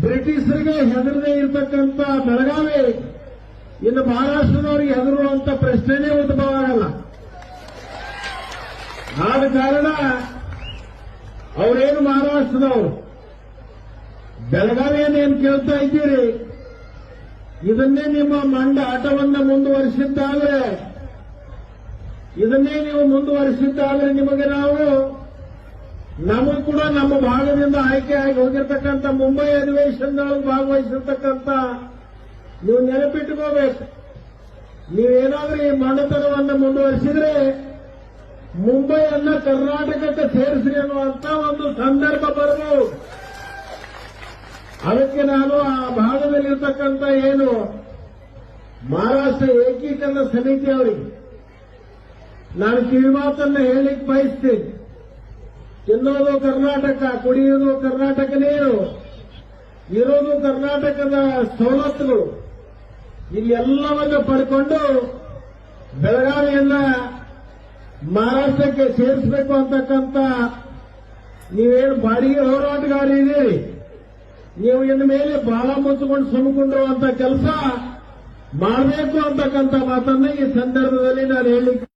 ಬ್ರಿಟಿಷರಿಗೆ ಹೆದರದೇ ಇರತಕ್ಕಂತ ಬೆಳಗಾವಿ, ಇನ್ನು ಮಹಾರಾಷ್ಟ್ರದವರಿಗೆ ಹೆದರುವಂತ ಪ್ರಶ್ನೆನೇ ಉದ್ಭವ ಆಗಲ್ಲ. ಆದ ಕಾರಣ ಅವರೇನು ಮಹಾರಾಷ್ಟ್ರದವರು? ಬೆಳಗಾವಿಯನ್ನೇನು ಕೇಳ್ತಾ ಇದ್ದೀರಿ? ಇದನ್ನೇ ನಿಮ್ಮ ಮಂಡ ಆಟವನ್ನು ಮುಂದುವರಿಸಿದ್ದಾದ್ರೆ, ಇದನ್ನೇ ನೀವು ಮುಂದುವರಿಸಿದ್ದಾದ್ರೆ ನಿಮಗೆ ನಾವು, ನಮಗೂ ಕೂಡ ನಮ್ಮ ಭಾಗದಿಂದ ಆಯ್ಕೆ ಆಗಿ ಹೋಗಿರ್ತಕ್ಕಂಥ ಮುಂಬೈ ಅಧಿವೇಶನದೊಳಗೆ ಭಾಗವಹಿಸಿರ್ತಕ್ಕಂಥ ನೀವು ನೆನಪಿಟ್ಟುಕೋಬೇಕು ನೀವೇನಾದ್ರೂ ಈ ಮಣ್ಣತನವನ್ನು ಮುಂದುವರಿಸಿದ್ರೆ ಮುಂಬೈಯನ್ನ ಕರ್ನಾಟಕಕ್ಕೆ ಸೇರಿಸ್ರಿ ಅನ್ನುವಂತ ಒಂದು ಸಂದರ್ಭ ಬರಬಹುದು ಅದಕ್ಕೆ ನಾನು ಆ ಭಾಗದಲ್ಲಿರ್ತಕ್ಕಂಥ ಏನು ಮಹಾರಾಷ್ಟ್ರ ಏಕೀಕರಣ ಸಮಿತಿ ಅವರಿಗೆ ನಾನು ಕಿವಿಮಾತನ್ನ ಹೇಳಿಕ್ ಬಯಸ್ತೀನಿ. ತಿನ್ನೋದು ಕರ್ನಾಟಕ, ಕುಡಿಯೋದು ಕರ್ನಾಟಕ ನೀರು ಇರೋದು ಕರ್ನಾಟಕದ ಸವಲತ್ತುಗಳು. ಇಲ್ಲೆಲ್ಲವನ್ನು ಪಡ್ಕೊಂಡು ಬೆಳಗಾವಿಯನ್ನ ಮಹಾರಾಷ್ಟ್ರಕ್ಕೆ ಸೇರಿಸಬೇಕು ಅಂತಕ್ಕಂಥ ನೀವೇನು ಬಾಡಿಗೆ ಹೋರಾಟಗಾರ ನೀವು ಇನ್ನು ಮೇಲೆ ಬಾಳ ಮುಚ್ಚಿಕೊಂಡು ಸುಮ್ಕೊಂಡಿರುವಂತ ಕೆಲಸ ಮಾಡಬೇಕು ಅಂತಕ್ಕಂಥ ಮಾತನ್ನ ಈ ಸಂದರ್ಭದಲ್ಲಿ ನಾನು ಹೇಳಲಿಕ್ಕೆ